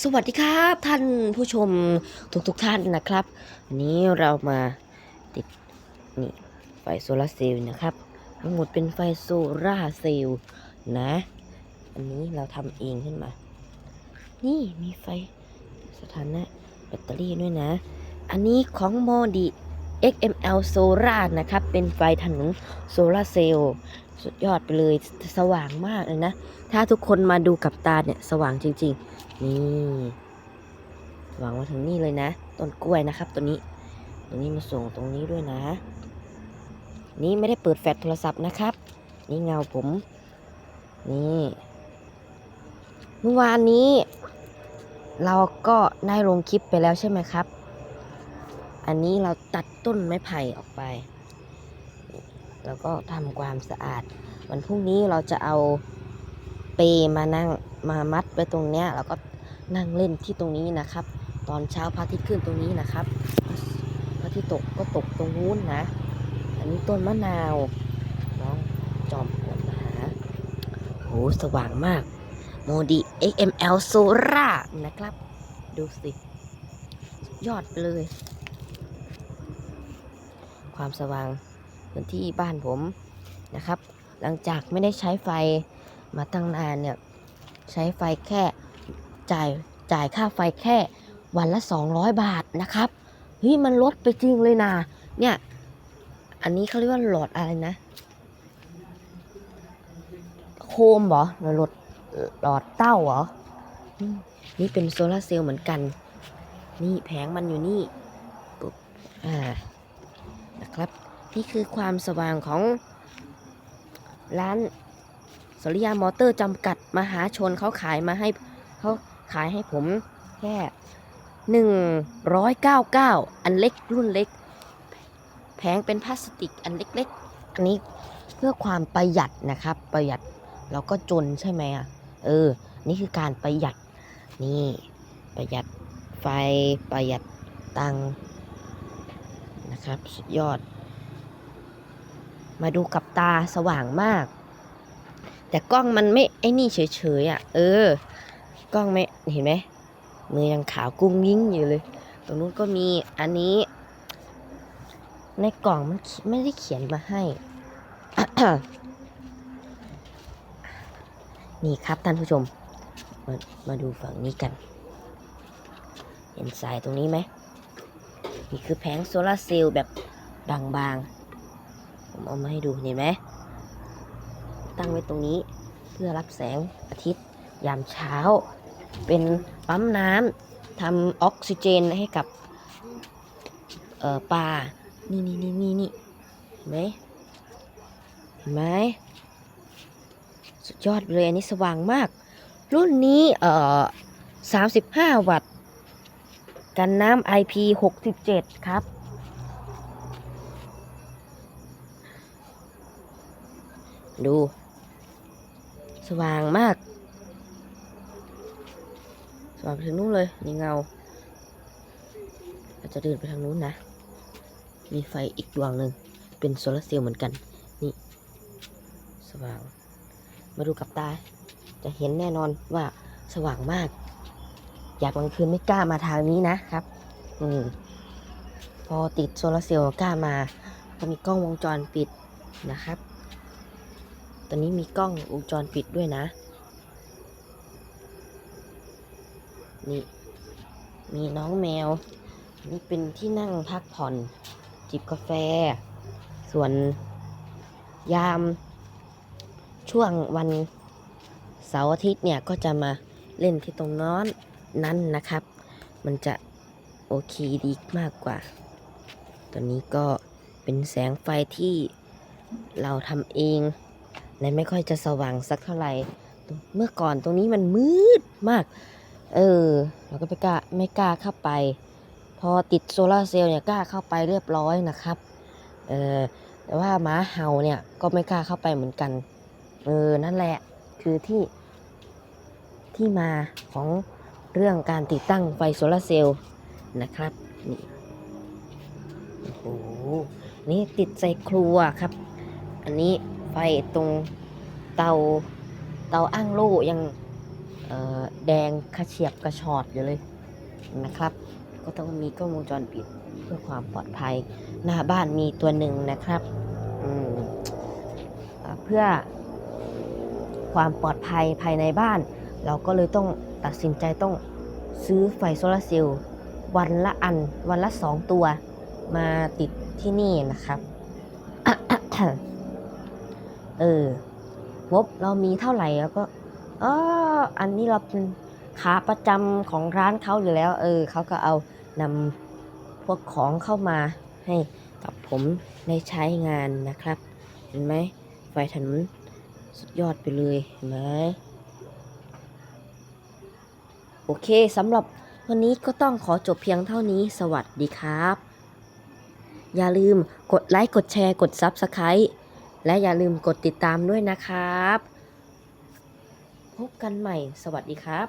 สวัสดีครับท่านผู้ชมทุกทุกๆท่านนะครับวันนี้เรามาติดนี่ไฟโซลาร์เซลล์นะครับ ทั้งหมดเป็นไฟโซลาร์เซลล์นะ อันนี้เราทำเองขึ้นมา นี่มีไฟสถานะแบตเตอรี่ด้วยนะ อันนี้ของโมดิ XML Solar นะครับ เป็นไฟถนนโซลาร์เซลล์สุดยอดไปเลยสว่างมากเลยนะ ถ้าทุกคนมาดูกับตาเนี่ย สว่างจริง ๆ นี่วางมาถึงนี่เลยนะ ต้นกล้วยนะครับ ตัวนี้ ตัวนี้มาส่งตรงนี้ด้วยนะ นี่ไม่ได้เปิดแฟลชโทรศัพท์นะครับ นี่เงาผม นี่ เมื่อวานนี้ เราก็ได้ลงคลิปไปแล้วใช่ไหมครับ อันนี้เราตัดต้นไม้ไผ่ออกไป แล้วก็ทำความสะอาด วันพรุ่งนี้เราจะเอาเปมานั่งมามัดไว้ตรงเนี้ยแล้วก็ นั่งเล่นที่ตรงนี้นะครับ ตอนเช้าพระอาทิตย์ขึ้นตรงนี้นะครับพระอาทิตย์ตกก็ตกตรงนู้นนะ อันนี้ต้นมะนาวน้องจอมปวดมาหาโหสว่างมากโมดิ XML Solar นะครับ ดูสิ ยอดไปเลย ความสว่างพื้นที่บ้านผมนะครับ หลังจากไม่ได้ใช้ไฟมาตั้งนานเนี่ย ใช้ไฟแค่ จ่ายจ่ายค่าไฟแค่วันละ 200 บาทนะครับเฮ้ยมันลดไปจริงเลยนะเนี่ยอันนี้เขาเรียกว่าหลอดอะไรนะโคมเหรอหรือหลอดหลอดเต้าเหรอนี่เป็นโซลาเซลล์เหมือนกัน นี่แผงมันอยู่นี่ปุ๊บอ่านะครับนี่คือความสว่างของร้านสริยามอเตอร์จำกัดมหาชนเขาขายมาให้เขา ขายให้ผมแค่หนึ่งร้อยเก้าเก้าอันเล็กรุ่นเล็ก แผงเป็นพลาสติกอันเล็กๆ อันนี้เพื่อความประหยัดนะครับ ประหยัดเราก็จนใช่ไหมอะ เออ นี่คือการประหยัด นี่ประหยัดไฟประหยัดตังนะครับ สุดยอด มาดูกับตาสว่างมาก แต่กล้องมันไม่ไอ้นี่เฉยๆอะ เออ กล้องไหมเห็นไหมมือยังขาวกุ้งยิ้งอยู่เลย ตรงนู้นก็มีอันนี้ ในกล่องมันไม่ได้เขียนมาให้ นี่ครับท่านผู้ชม มามาดูฝั่งนี้กัน เห็นสายตรงนี้ไหมนี่คือแผงโซลาร์เซลล์แบบบางๆ ผมเอามาให้ดูเห็นไหม ตั้งไว้ตรงนี้เพื่อรับแสงอาทิตย์ยามเช้า เป็นปั๊มน้ำทำออกซิเจนให้กับปลา นี่นี่นี่นี่นี่เห็นไหมเห็นไหมสุดยอดเลยอันนี้สว่างมาก รุ่นนี้เอ่อ35 วัตต์ กันน้ำ IP 67 ครับ ดู สว่างมาก สว่างไปถึงนู้นเลย นี่เงา เราจะเดินไปทางนู้นนะ มีไฟอีกดวงหนึ่ง เป็นโซลาร์เซลล์เหมือนกัน นี่ สว่าง มาดูกับตา จะเห็นแน่นอนว่าสว่างมาก อยากกลางคืนไม่กล้ามาทางนี้นะครับ อืม พอติดโซลาร์เซลล์กล้ามา ก็มีกล้องวงจรปิดนะครับ ตอนนี้มีกล้องวงจรปิดด้วยนะ นี่ มีน้องแมว นี่เป็นที่นั่งพักผ่อน จิบกาแฟ ส่วนยาม ช่วงวันเสาร์อาทิตย์เนี่ยก็จะมาเล่นที่ตรงน้อนนั้นนะครับ มันจะโอเคดีมากกว่า ตัวนี้ก็เป็นแสงไฟที่เราทำเองและไม่ค่อยจะสว่างสักเท่าไหร่ เมื่อก่อนตรงนี้มันมืดมาก เออ เราก็ไม่กล้าไม่กล้าเข้าไป พอติดโซลาร์เซลล์เนี่ยกล้าเข้าไปเรียบร้อยนะครับ เออแต่ว่าหมาเห่าเนี่ยก็ไม่กล้าเข้าไปเหมือนกัน เออ นั่นแหละ คือที่ ที่มาของเรื่องการติดตั้งไฟโซลาร์เซลล์นะครับ นี่ โอ้โห นี่ติดใส่ครัวครับ อันนี้ไฟตรงเตา เตาอ้างโล่ยัง แดงขะเฉียบกระชอดอยู่เลยนะครับ ก็ต้องมีกล้องวงจรปิดเพื่อความปลอดภัย หน้าบ้านมีตัวหนึ่งนะครับเพื่อความปลอดภัยภายในบ้าน เราก็เลยต้องตัดสินใจต้องซื้อไฟโซลาร์เซลล์วันละอันวันละสองตัวมาติดที่นี่นะครับ เอองบเรามีเท่าไหร่แล้วก็ อ๋ออันนี้เราเป็นขาประจำของร้านเขาอยู่แล้ว เออเขาก็เอานำพวกของเข้ามาให้กับผมได้ใช้งานนะครับ เห็นไหมไฟถนนสุดยอดไปเลยเห็นไหมโอเคสำหรับวันนี้ก็ต้องขอจบเพียงเท่านี้สวัสดีครับ อย่าลืมกดไลค์กดแชร์กด Subscribe และอย่าลืมกดติดตามด้วยนะครับ พบกันใหม่ สวัสดีครับ